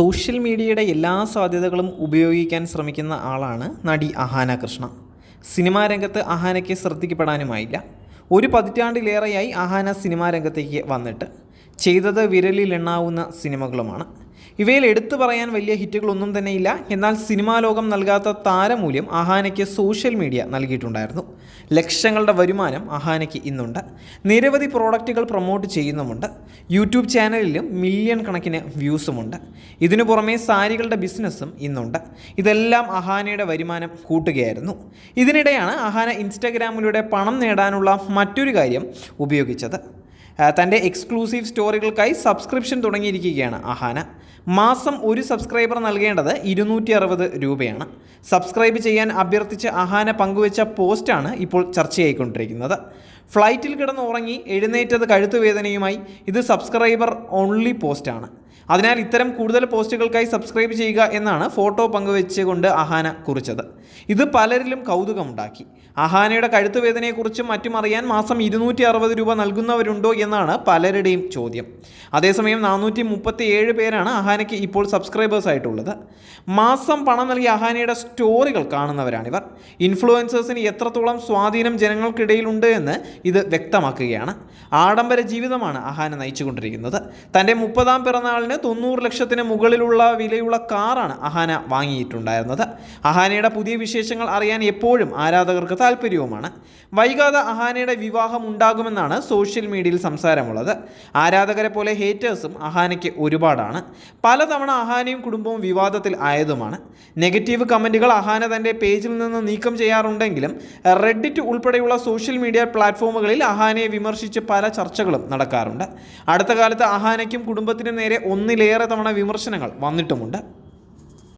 Social മീഡിയയുടെ എല്ലാ സാധ്യതകളും ഉപയോഗിക്കാൻ ശ്രമിക്കുന്ന ആളാണ് നടി അഹാന കൃഷ്ണ. സിനിമാ രംഗത്ത് അഹാനയ്ക്ക് ശ്രദ്ധിക്കപ്പെടാനുമായില്ല. ഒരു പതിറ്റാണ്ടിലേറെയായി അഹാന സിനിമാ രംഗത്തേക്ക് വന്നിട്ട് ചെയ്തത് വിരലിലെണ്ണാവുന്ന സിനിമകളുമാണ്. ഇവയിൽ എടുത്തു പറയാൻ വലിയ ഹിറ്റുകളൊന്നും ഇല്ല. എന്നാൽ സിനിമാ ലോകം നൽകാത്ത താരമൂല്യം അഹാനയ്ക്ക് സോഷ്യൽ മീഡിയ നൽകിയിട്ടുണ്ടായിരുന്നു. ലക്ഷങ്ങളുടെ വരുമാനം അഹാനയ്ക്ക് ഇന്നുണ്ട്. നിരവധി പ്രോഡക്റ്റുകൾ പ്രൊമോട്ട് ചെയ്യുന്നുമുണ്ട്. യൂട്യൂബ് ചാനലിലും മില്യൺ കണക്കിന് വ്യൂസുമുണ്ട്. ഇതിനു പുറമേ സാരികളുടെ ബിസിനസ്സും ഇന്നുണ്ട്. ഇതെല്ലാം അഹാനയുടെ വരുമാനം കൂട്ടുകയായിരുന്നു. ഇതിനിടെയാണ് അഹാന ഇൻസ്റ്റാഗ്രാമിലൂടെ പണം നേടാനുള്ള മറ്റൊരു കാര്യം ഉപയോഗിച്ചത്. തന്റെ എക്സ്ക്ലൂസീവ് സ്റ്റോറികൾക്കായി സബ്സ്ക്രിപ്ഷൻ തുടങ്ങിയിരിക്കുകയാണ് അഹാന. മാസം ഒരു സബ്സ്ക്രൈബർ നൽകേണ്ടത് ഇരുന്നൂറ്റി അറുപത് രൂപയാണ്. സബ്സ്ക്രൈബ് ചെയ്യാൻ അഭ്യർത്ഥിച്ച് അഹാന പങ്കുവച്ച പോസ്റ്റാണ് ഇപ്പോൾ ചർച്ചയായിക്കൊണ്ടിരിക്കുന്നത്. ഫ്ലൈറ്റിൽ കിടന്ന് ഉറങ്ങി എഴുന്നേറ്റത് കഴുത്തുവേദനയുമായി. ഇത് സബ്സ്ക്രൈബർ ഓൺലി പോസ്റ്റാണ് അതിനാൽ ഇത്തരം കൂടുതൽ പോസ്റ്റുകൾക്കായി സബ്സ്ക്രൈബ് ചെയ്യുക എന്നാണ് ഫോട്ടോ പങ്കുവെച്ചുകൊണ്ട് അഹാന കുറിച്ചത്. ഇത് പലരിലും കൗതുകമുണ്ടാക്കി. അഹാനയുടെ കഴുത്തുവേദനയെക്കുറിച്ചും മറ്റും അറിയാൻ മാസം ഇരുന്നൂറ്റി അറുപത് രൂപ നൽകുന്നവരുണ്ടോ എന്നാണ് പലരുടെയും ചോദ്യം. അതേസമയം നാനൂറ്റി മുപ്പത്തി ഏഴ് പേരാണ് അഹാനയ്ക്ക് ഇപ്പോൾ സബ്സ്ക്രൈബേഴ്സ് ആയിട്ടുള്ളത്. മാസം പണം നൽകി അഹാനയുടെ സ്റ്റോറികൾ കാണുന്നവരാണിവർ. ഇൻഫ്ലുവൻസേഴ്സിന് എത്രത്തോളം സ്വാധീനം ജനങ്ങൾക്കിടയിലുണ്ട് എന്ന് ഇത് വ്യക്തമാക്കുകയാണ്. ആഡംബര ജീവിതമാണ് അഹാന നയിച്ചുകൊണ്ടിരിക്കുന്നത്. തന്റെ മുപ്പതാം പിറന്നാളിന് തൊണ്ണൂറ് ലക്ഷത്തിന് മുകളിലുള്ള വിലയുള്ള കാറാണ് അഹാന വാങ്ങിയിട്ടുണ്ടായിരുന്നത്. അഹാനയുടെ പുതിയ വിശേഷങ്ങൾ അറിയാൻ എപ്പോഴും ആരാധകർക്ക് താല്പര്യവുമാണ് വൈകാതെ അഹാനയുടെ വിവാഹം ഉണ്ടാകുമെന്നാണ് സോഷ്യൽ മീഡിയയിൽ സംസാരമുള്ളത്. ആരാധകരെ പോലെ ഹേറ്റേഴ്സും അഹാനയ്ക്ക് ഒരുപാടാണ്. പലതവണ അഹാനയും കുടുംബവും വിവാദത്തിൽ ആയതുമാണ്. നെഗറ്റീവ് കമന്റുകൾ അഹാന തന്റെ പേജിൽ നിന്ന് നീക്കം ചെയ്യാറുണ്ടെങ്കിലും റെഡിറ്റ് ഉൾപ്പെടെയുള്ള സോഷ്യൽ മീഡിയ പ്ലാറ്റ്ഫോമുകളിൽ അഹാനയെ വിമർശിച്ച് പല ചർച്ചകളും നടക്കാറുണ്ട്. അടുത്ത കാലത്ത് അഹാനയ്ക്കും കുടുംബത്തിനും നേരെ ഒന്നിലേറെ തവണ വിമർശനങ്ങൾ വന്നിട്ടുമുണ്ട്.